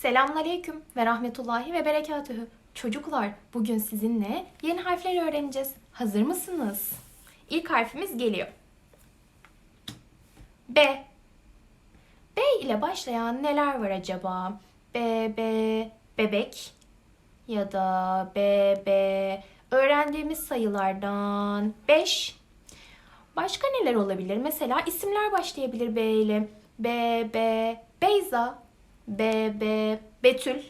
Selamünaleyküm ve rahmetullahi ve berekatühü. Çocuklar, bugün sizinle yeni harfleri öğreneceğiz. Hazır mısınız? İlk harfimiz geliyor. B. B ile başlayan neler var acaba? B, B, bebek ya da B, B. Öğrendiğimiz sayılardan 5. Başka neler olabilir? Mesela isimler başlayabilir B ile. B, B, Beyza, B, B, Betül,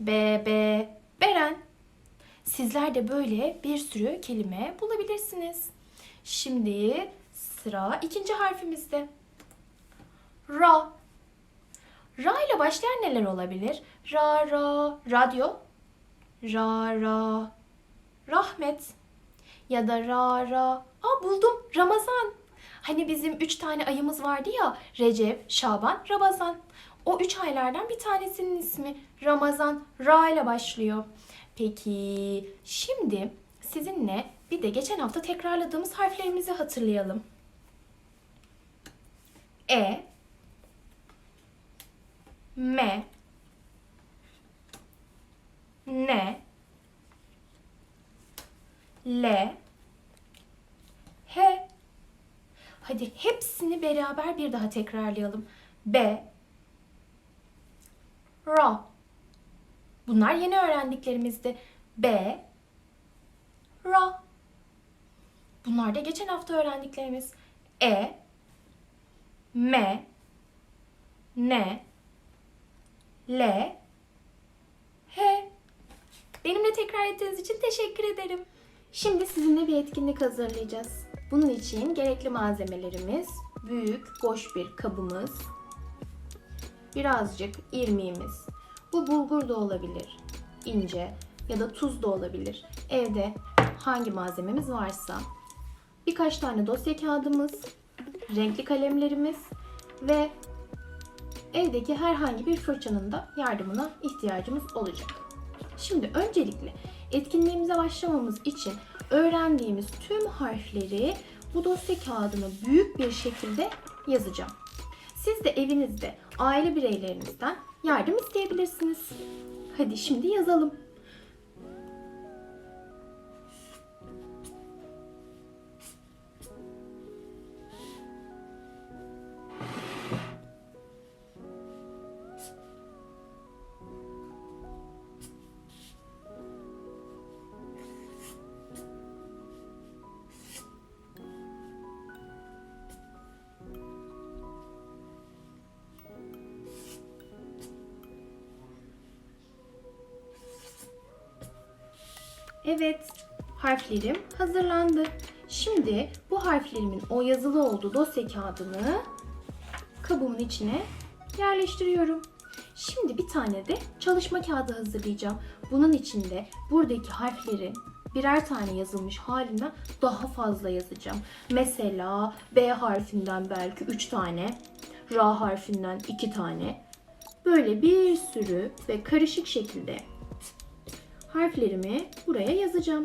B, B, Beren. Sizler de böyle bir sürü kelime bulabilirsiniz. Şimdi sıra ikinci harfimizde. Ra. Ra ile başlayan neler olabilir? Ra, ra, radyo. Ra, ra, rahmet. Ya da ra, ra. Aa buldum, Ramazan. Hani bizim üç tane ayımız vardı ya, Recep, Şaban, Ramazan. O üç aylardan bir tanesinin ismi Ramazan, Ra ile başlıyor. Peki, şimdi sizinle bir de geçen hafta tekrarladığımız harflerimizi hatırlayalım. E, M, N, L, H. Hadi hepsini beraber bir daha tekrarlayalım. B, Ra. Bunlar yeni öğrendiklerimizdi. B, Ra. Bunlar da geçen hafta öğrendiklerimiz. E, M, N, L, H. Benimle tekrar ettiğiniz için teşekkür ederim. Şimdi sizinle bir etkinlik hazırlayacağız. Bunun için gerekli malzemelerimiz büyük boş bir kabımız, birazcık irmiğimiz. Bu bulgur da olabilir, ince ya da tuz da olabilir. Evde hangi malzememiz varsa. Birkaç tane dosya kağıdımız, renkli kalemlerimiz ve evdeki herhangi bir fırçanın da yardımına ihtiyacımız olacak. Şimdi öncelikle etkinliğimize başlamamız için öğrendiğimiz tüm harfleri bu dosya kağıdına büyük bir şekilde yazacağım. Siz de evinizde aile bireylerinizden yardım isteyebilirsiniz. Hadi şimdi yazalım. Evet, harflerim hazırlandı. Şimdi bu harflerimin o yazılı olduğu dosya kağıdını kabımın içine yerleştiriyorum. Şimdi bir tane de çalışma kağıdı hazırlayacağım. Bunun içinde buradaki harflerin birer tane yazılmış halinden daha fazla yazacağım. Mesela B harfinden belki 3 tane, R harfinden 2 tane. Böyle bir sürü ve karışık şekilde harflerimi buraya yazacağım.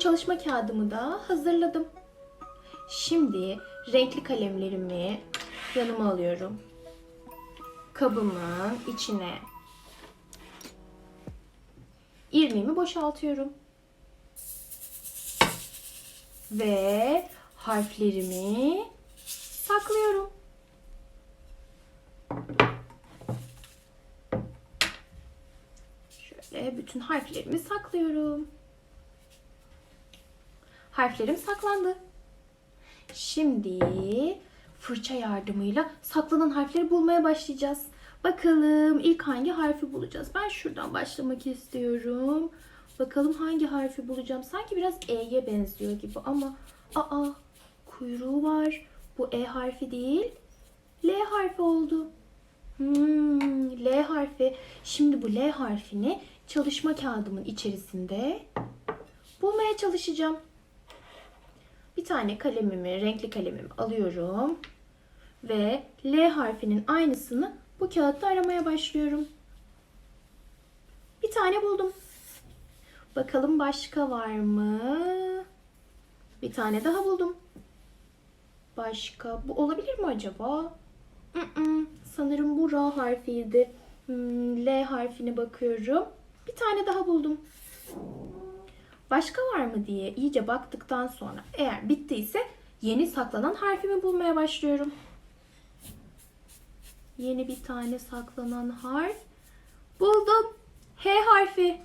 Çalışma kağıdımı da hazırladım. Şimdi renkli kalemlerimi yanıma alıyorum. Kabımın içine irmiğimi boşaltıyorum. Ve harflerimi saklıyorum. Şöyle bütün harflerimi saklıyorum. Harflerim saklandı. Şimdi fırça yardımıyla saklanan harfleri bulmaya başlayacağız. Bakalım ilk hangi harfi bulacağız? Ben şuradan başlamak istiyorum. Bakalım hangi harfi bulacağım. Sanki biraz E'ye benziyor gibi ama aa kuyruğu var. Bu E harfi değil. L harfi oldu. Hmm, L harfi. Şimdi bu L harfini çalışma kağıdımın içerisinde bulmaya çalışacağım. Bir tane kalemimi, renkli kalemimi alıyorum ve L harfinin aynısını bu kağıtta aramaya başlıyorum. Bir tane buldum. Bakalım başka var mı? Bir tane daha buldum. Başka bu olabilir mi acaba? Mm-mm, sanırım bu R harfiydi. Hmm, L harfine bakıyorum. Bir tane daha buldum. Başka var mı diye iyice baktıktan sonra eğer bittiyse yeni saklanan harfimi bulmaya başlıyorum. Yeni bir tane saklanan harf. Buldum. H harfi.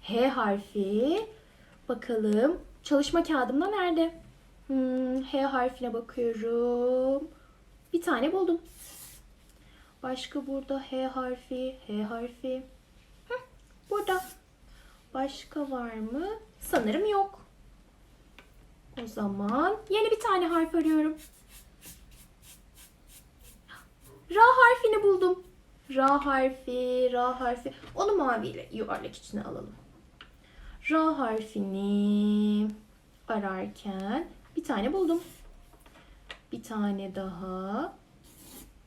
H harfi. Bakalım çalışma kağıdımda nerede? Hmm, H harfine bakıyorum. Bir tane buldum. Başka burada H harfi, H harfi. Heh, burada. Başka var mı? Sanırım yok. O zaman yeni bir tane harf arıyorum. Ra harfini buldum. Ra harfi, Ra harfi. Onu maviyle yuvarlak içine alalım. Ra harfini ararken bir tane buldum. Bir tane daha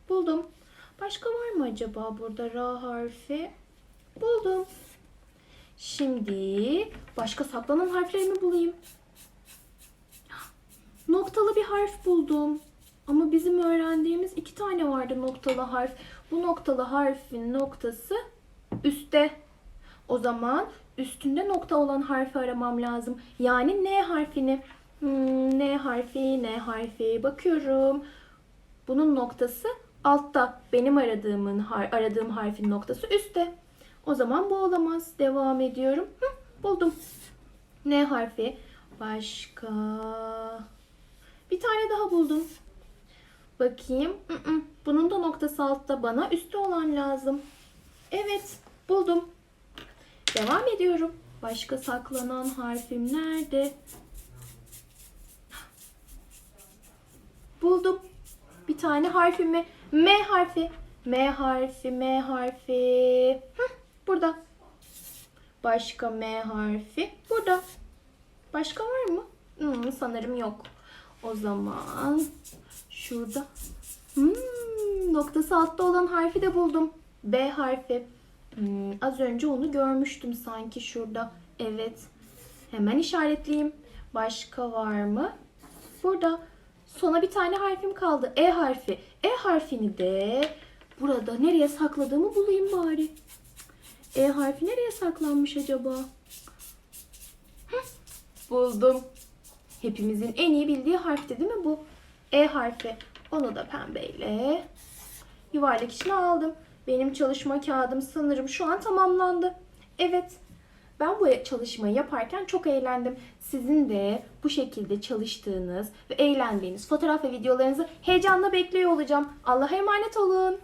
buldum. Başka var mı acaba burada Ra harfi? Buldum. Şimdi başka saklanan harflerimi bulayım. Noktalı bir harf buldum. Ama bizim öğrendiğimiz iki tane vardı noktalı harf. Bu noktalı harfin noktası üstte. O zaman üstünde nokta olan harfi aramam lazım. Yani N harfini. Hmm, N harfi, N harfi. Bakıyorum. Bunun noktası altta. Benim aradığımın aradığım harfin noktası üstte. O zaman bu olamaz. Devam ediyorum. Hı, buldum. N harfi. Başka. Bir tane daha buldum. Bakayım. Bunun da noktası altta. Bana üstte olan lazım. Evet. Buldum. Devam ediyorum. Başka saklanan harfim nerede? Buldum. Bir tane harfimi. M harfi. M harfi, M harfi. Burada. Başka M harfi. Burada. Başka var mı? Hmm, sanırım yok. O zaman şurada. Hmm, noktası altta olan harfi de buldum. B harfi. Hmm, az önce onu görmüştüm sanki şurada. Evet. Hemen işaretleyeyim. Başka var mı? Burada. Sona bir tane harfim kaldı. E harfi. E harfini de burada nereye sakladığımı bulayım bari. E harfi nereye saklanmış acaba? Buldum. Hepimizin en iyi bildiği harfti değil mi bu? E harfi. Onu da pembeyle yuvarlak içine aldım. Benim çalışma kağıdım sanırım şu an tamamlandı. Evet. Ben bu çalışmayı yaparken çok eğlendim. Sizin de bu şekilde çalıştığınız ve eğlendiğiniz fotoğraf ve videolarınızı heyecanla bekliyor olacağım. Allah'a emanet olun.